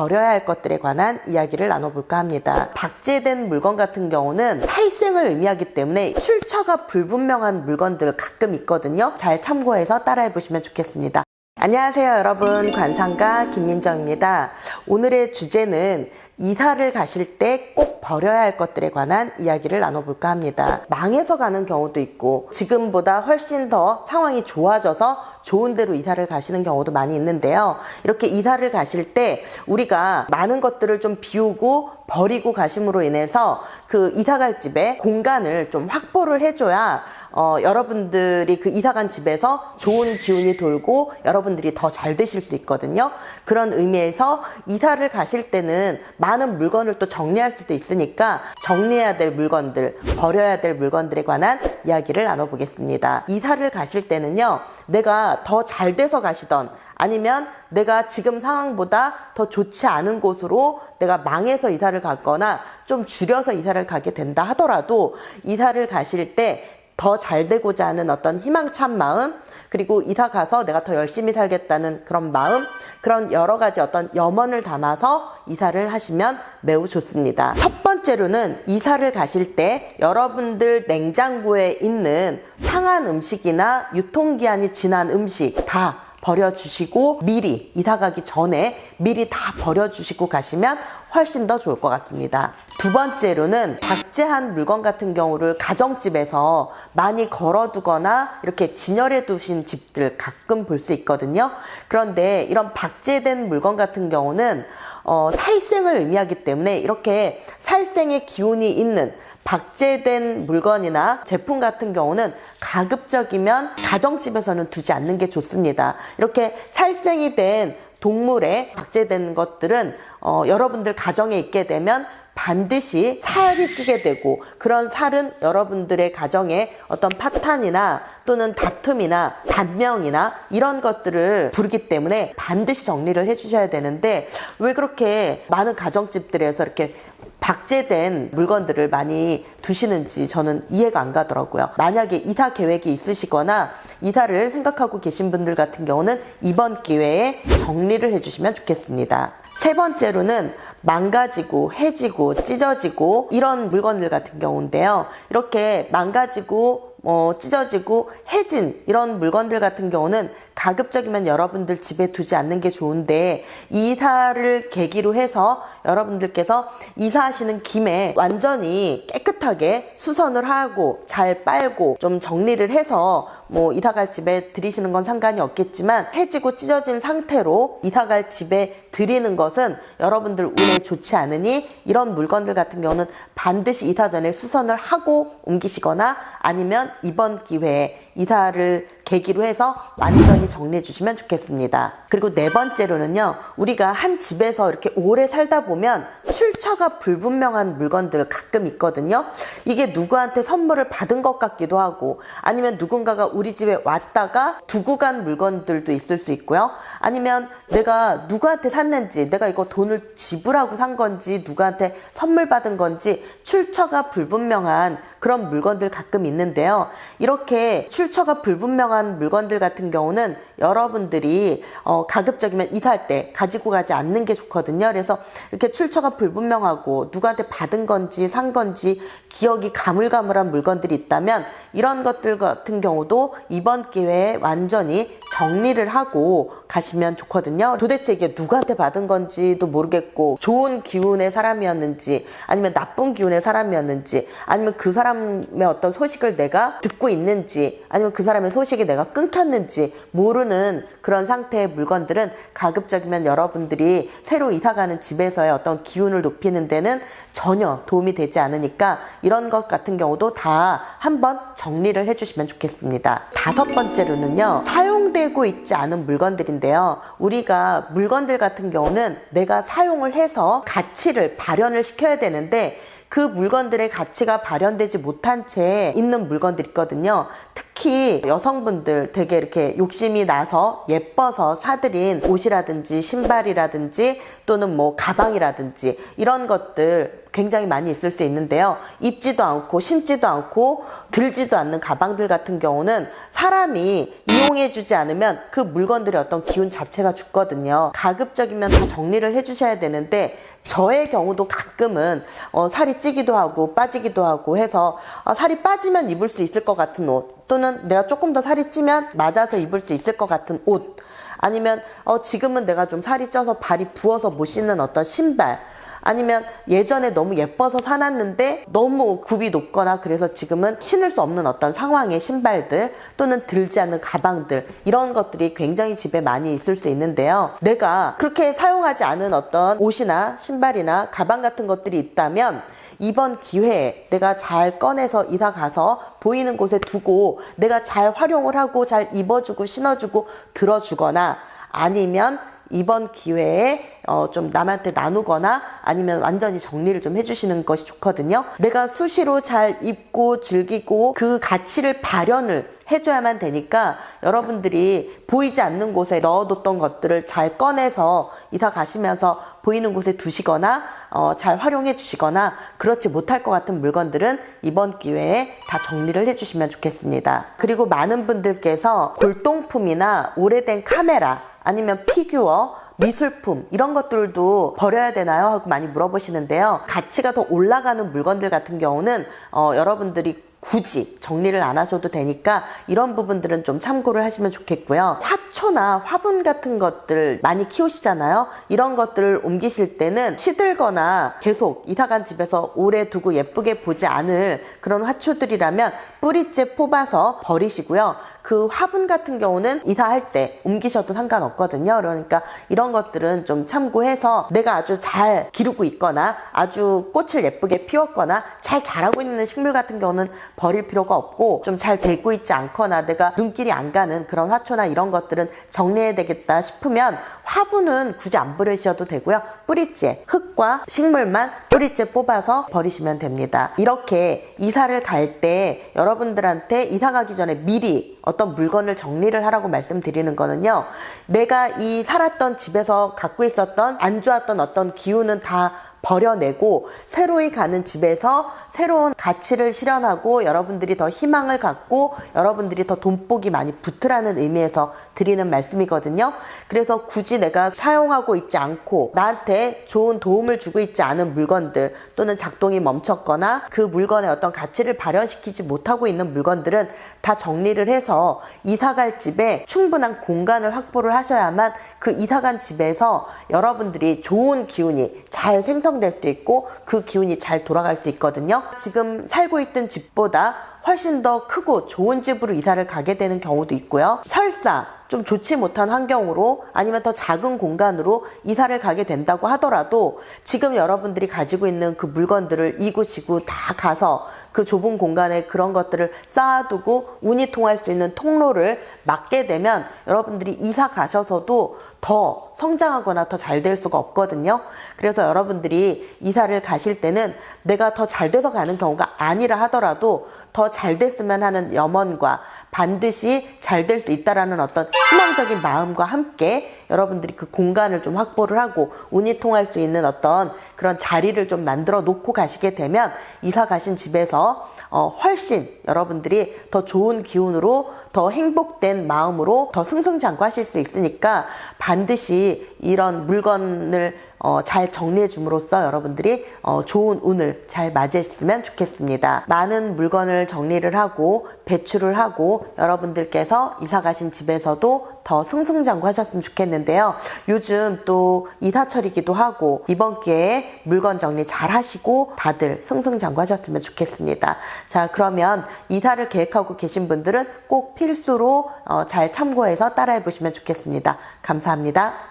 버려야 할 것들에 관한 이야기를 나눠볼까 합니다. 박제된 물건 같은 경우는 살생을 의미하기 때문에 출처가 불분명한 물건들 가끔 있거든요. 잘 참고해서 따라해 보시면 좋겠습니다. 안녕하세요 여러분 관상가 김민정입니다 오늘의 주제는 이사를 가실 때 꼭 버려야 할 것들에 관한 이야기를 나눠볼까 합니다 망해서 가는 경우도 있고 지금보다 훨씬 더 상황이 좋아져서 좋은 데로 이사를 가시는 경우도 많이 있는데요 이렇게 이사를 가실 때 우리가 많은 것들을 좀 비우고 버리고 가심으로 인해서 그 이사갈 집에 공간을 좀 확보를 해줘야 어, 여러분들이 그 이사간 집에서 좋은 기운이 돌고 여러분들이 더 잘 되실 수 있거든요. 그런 의미에서 이사를 가실 때는 많은 물건을 또 정리할 수도 있으니까 정리해야 될 물건들, 버려야 될 물건들에 관한 이야기를 나눠보겠습니다. 이사를 가실 때는요, 내가 더 잘 돼서 가시던 아니면 내가 지금 상황보다 더 좋지 않은 곳으로 내가 망해서 이사를 갔거나 좀 줄여서 이사를 가게 된다 하더라도 이사를 가실 때 더 잘 되고자 하는 어떤 희망찬 마음, 그리고 이사 가서 내가 더 열심히 살겠다는 그런 마음, 그런 여러 가지 어떤 염원을 담아서 이사를 하시면 매우 좋습니다. 첫 번째로는 이사를 가실 때 여러분들 냉장고에 있는 상한 음식이나 유통기한이 지난 음식 다 버려주시고 미리 이사 가기 전에 미리 다 버려주시고 가시면 훨씬 더 좋을 것 같습니다. 두 번째로는 박제한 물건 같은 경우를 가정집에서 많이 걸어두거나 이렇게 진열해 두신 집들 가끔 볼 수 있거든요. 그런데 이런 박제된 물건 같은 경우는 어, 살생을 의미하기 때문에 이렇게 살생의 기운이 있는 박제된 물건이나 제품 같은 경우는 가급적이면 가정집에서는 두지 않는 게 좋습니다. 이렇게 살생이 된 동물에 박제된 것들은 어, 여러분들 가정에 있게 되면 반드시 살이 끼게 되고 그런 살은 여러분들의 가정에 어떤 파탄이나 또는 다툼이나 단명이나 이런 것들을 부르기 때문에 반드시 정리를 해주셔야 되는데 왜 그렇게 많은 가정집들에서 이렇게 박제된 물건들을 많이 두시는지 저는 이해가 안 가더라고요. 만약에 이사 계획이 있으시거나 이사를 생각하고 계신 분들 같은 경우는 이번 기회에 정리를 해주시면 좋겠습니다. 세 번째로는 망가지고 해지고 찢어지고 이런 물건들 같은 경우인데요. 이렇게 망가지고 뭐 찢어지고 해진 이런 물건들 같은 경우는 가급적이면 여러분들 집에 두지 않는 게 좋은데 이사를 계기로 해서 여러분들께서 이사하시는 김에 완전히 깨끗하게 수선을 하고 잘 빨고 좀 정리를 해서 뭐 이사갈 집에 들이시는 건 상관이 없겠지만 해지고 찢어진 상태로 이사갈 집에 드리는 것은 여러분들 운에 좋지 않으니 이런 물건들 같은 경우는 반드시 이사 전에 수선을 하고 옮기시거나 아니면 이번 기회에 이사를 계기로 해서 완전히 정리해 주시면 좋겠습니다. 그리고 네 번째로는요, 우리가 한 집에서 이렇게 오래 살다 보면 출처가 불분명한 물건들 가끔 있거든요. 이게 누구한테 선물을 받은 것 같기도 하고, 아니면 누군가가 우리 집에 왔다가 두고 간 물건들도 있을 수 있고요. 아니면 내가 누구한테 샀는지, 내가 이거 돈을 지불하고 산 건지, 누구한테 선물 받은 건지 출처가 불분명한 그런 물건들 가끔 있는데요. 이렇게 출처가 불분명한 물건들 같은 경우는 여러분들이 어, 가급적이면 이사할 때 가지고 가지 않는 게 좋거든요. 그래서 이렇게 출처가 불분명하고 누구한테 받은 건지 산 건지 기억이 가물가물한 물건들이 있다면 이런 것들 같은 경우도 이번 기회에 완전히 정리를 하고 가시면 좋거든요. 도대체 이게 누구한테 받은 건지도 모르겠고 좋은 기운의 사람이었는지 아니면 나쁜 기운의 사람이었는지 아니면 그 사람의 어떤 소식을 내가 듣고 있는지 아니면 그 사람의 소식이 내가 끊겼는지 모르는 그런 상태의 물건들은 가급적이면 여러분들이 새로 이사가는 집에서의 어떤 기운을 높이는 데는 전혀 도움이 되지 않으니까 이런 것 같은 경우도 다 한번 정리를 해주시면 좋겠습니다. 다섯 번째로는요, 사용 되고 있지 않은 물건들인데요. 우리가 물건들 같은 경우는 내가 사용을 해서 가치를 발현을 시켜야 되는데 그 물건들의 가치가 발현되지 못한 채 있는 물건들이 있거든요. 특히 여성분들 되게 이렇게 욕심이 나서 예뻐서 사들인 옷이라든지 신발이라든지 또는 뭐 가방이라든지 이런 것들 굉장히 많이 있을 수 있는데요. 입지도 않고 신지도 않고 들지도 않는 가방들 같은 경우는 사람이 이용해 주지 않으면 그 물건들의 어떤 기운 자체가 죽거든요. 가급적이면 다 정리를 해 주셔야 되는데 저의 경우도 가끔은 어, 살이 찌기도 하고 빠지기도 하고 해서 어, 살이 빠지면 입을 수 있을 것 같은 옷 또는 내가 조금 더 살이 찌면 맞아서 입을 수 있을 것 같은 옷 아니면 어, 지금은 내가 좀 살이 쪄서 발이 부어서 못 신는 어떤 신발 아니면 예전에 너무 예뻐서 사놨는데 너무 굽이 높거나 그래서 지금은 신을 수 없는 어떤 상황의 신발들 또는 들지 않는 가방들 이런 것들이 굉장히 집에 많이 있을 수 있는데요. 내가 그렇게 사용하지 않은 어떤 옷이나 신발이나 가방 같은 것들이 있다면 이번 기회에 내가 잘 꺼내서 이사 가서 보이는 곳에 두고 내가 잘 활용을 하고 잘 입어주고 신어주고 들어주거나 아니면 이번 기회에 어, 좀 남한테 나누거나 아니면 완전히 정리를 좀 해주시는 것이 좋거든요. 내가 수시로 잘 입고 즐기고 그 가치를 발현을 해줘야만 되니까 여러분들이 보이지 않는 곳에 넣어뒀던 것들을 잘 꺼내서 이사 가시면서 보이는 곳에 두시거나 어, 잘 활용해 주시거나 그렇지 못할 것 같은 물건들은 이번 기회에 다 정리를 해주시면 좋겠습니다. 그리고 많은 분들께서 골동품이나 오래된 카메라 아니면 피규어, 미술품 이런 것들도 버려야 되나요? 하고 많이 물어보시는데요. 가치가 더 올라가는 물건들 같은 경우는 어, 여러분들이 굳이 정리를 안 하셔도 되니까 이런 부분들은 좀 참고를 하시면 좋겠고요. 화초나 화분 같은 것들 많이 키우시잖아요. 이런 것들을 옮기실 때는 시들거나 계속 이사간 집에서 오래 두고 예쁘게 보지 않을 그런 화초들이라면 뿌리째 뽑아서 버리시고요. 그 화분 같은 경우는 이사할 때 옮기셔도 상관없거든요. 그러니까 이런 것들은 좀 참고해서 내가 아주 잘 기르고 있거나 아주 꽃을 예쁘게 피웠거나 잘 자라고 있는 식물 같은 경우는 버릴 필요가 없고 좀 잘 되고 있지 않거나 내가 눈길이 안 가는 그런 화초나 이런 것들은 정리해야 되겠다 싶으면 화분은 굳이 안 버리셔도 되고요. 뿌리째, 흙과 식물만 뿌리째 뽑아서 버리시면 됩니다. 이렇게 이사를 갈 때 여러분들한테 이사 가기 전에 미리 어떤 물건을 정리를 하라고 말씀드리는 거는요. 내가 이 살았던 집에서 갖고 있었던 안 좋았던 어떤 기운은 다 버려내고 새로이 가는 집에서 새로운 가치를 실현하고 여러분들이 더 희망을 갖고 여러분들이 더 돈복이 많이 붙으라는 의미에서 드리는 말씀이거든요. 그래서 굳이 내가 사용하고 있지 않고 나한테 좋은 도움을 주고 있지 않은 물건들 또는 작동이 멈췄거나 그 물건의 어떤 가치를 발현시키지 못하고 있는 물건들은 다 정리를 해서 이사갈 집에 충분한 공간을 확보를 하셔야만 그 이사간 집에서 여러분들이 좋은 기운이 잘 생성 될수 있고 그 기운이 잘 돌아갈 수 있거든요. 지금 살고 있던 집보다 훨씬 더 크고 좋은 집으로 이사를 가게 되는 경우도 있고요. 설사 좀 좋지 못한 환경으로 아니면 더 작은 공간으로 이사를 가게 된다고 하더라도 지금 여러분들이 가지고 있는 그 물건들을 이구지구 다 가서 그 좁은 공간에 그런 것들을 쌓아두고 운이 통할 수 있는 통로를 막게 되면 여러분들이 이사 가셔서도 더 성장하거나 더 잘 될 수가 없거든요. 그래서 여러분들이 이사를 가실 때는 내가 더 잘 돼서 가는 경우가 아니라 하더라도 더 잘 됐으면 하는 염원과 반드시 잘 될 수 있다라는 어떤 희망적인 마음과 함께 여러분들이 그 공간을 좀 확보를 하고 운이 통할 수 있는 어떤 그런 자리를 좀 만들어 놓고 가시게 되면 이사 가신 집에서 어, 훨씬 여러분들이 더 좋은 기운으로 더 행복된 마음으로 더 승승장구하실 수 있으니까 반드시 이런 물건을 어, 잘 정리해 줌으로써 여러분들이 어, 좋은 운을 잘 맞이했으면 좋겠습니다. 많은 물건을 정리를 하고 배출을 하고 여러분들께서 이사 가신 집에서도 더 승승장구 하셨으면 좋겠는데요. 요즘 또 이사철이기도 하고 이번 기회에 물건 정리 잘 하시고 다들 승승장구 하셨으면 좋겠습니다. 자, 그러면 이사를 계획하고 계신 분들은 꼭 필수로 어, 잘 참고해서 따라해 보시면 좋겠습니다. 감사합니다.